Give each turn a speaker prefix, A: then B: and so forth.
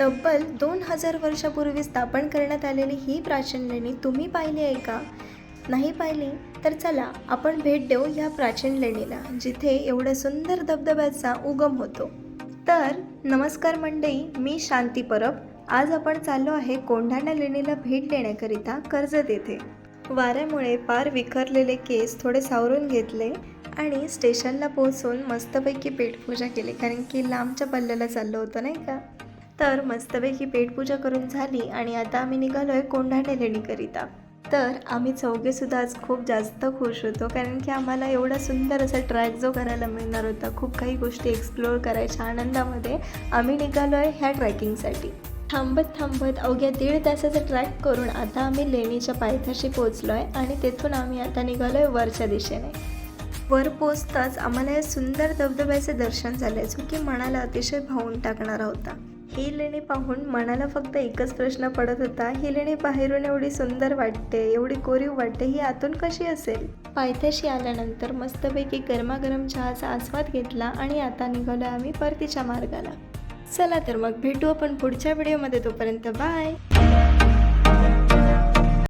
A: तब्बल दोन हजार वर्षापूर्वी स्थापन करण्यात आलेली ही प्राचीन लेणी तुम्ही पाहिली आहे का? नाही पाहिली? तर चला आपण भेट देऊ या प्राचीन लेणीला जिथे एवढ्या सुंदर धबधब्याचा उगम होतो. तर नमस्कार मंडई मी शांती परब. आज आपण चाललो आहे कोंढाणा लेणीला भेट देण्याकरिता कर्जत येथे वाऱ्यामुळे पार विखरलेले केस थोडे सावरून घेतले आणि स्टेशनला पोहोचून मस्तपैकी पेटपूजा केली कारण की लांबच्या पल्ल्याला चाललो होतो नाही का? तर मस्तपैकी पेटपूजा करून झाली आणि आता आम्ही निघालो आहे कोंढाणे लेणीकरिता. तर आम्ही चौघेसुद्धा आज खूप जास्त खुश होतो कारण की आम्हाला एवढा सुंदर असा ट्रॅक जो करायला मिळणार होता खूप काही गोष्टी एक्सप्लोअर करायच्या आनंदामध्ये आम्ही निघालो आहे ह्या ट्रॅकिंगसाठी थांबत थांबत अवघ्या दीड तासाचा ट्रॅक करून आता आम्ही लेणीच्या पायथ्याशी पोहोचलो आहे आणि तेथून आम्ही आता निघालो आहे वरच्या दिशेने. वर पोचताच आम्हाला या सुंदर धबधब्याचे दर्शन झाले जो की मनाला अतिशय भावून टाकणारा होता. ही लेणी पाहून मनाला फक्त एकच प्रश्न पडत होता ही लेणी बाहेरून एवढी सुंदर वाटते एवढी कोरीव वाटते ही आतून कशी असेल? पायथ्याशी आल्यानंतर मस्तपैकी गरमागरम चहाचा आस्वाद घेतला आणि आता निघालो आम्ही परतीच्या मार्गाला. चला तर मग भेटू आपण पुढच्या व्हिडिओमध्ये तोपर्यंत बाय!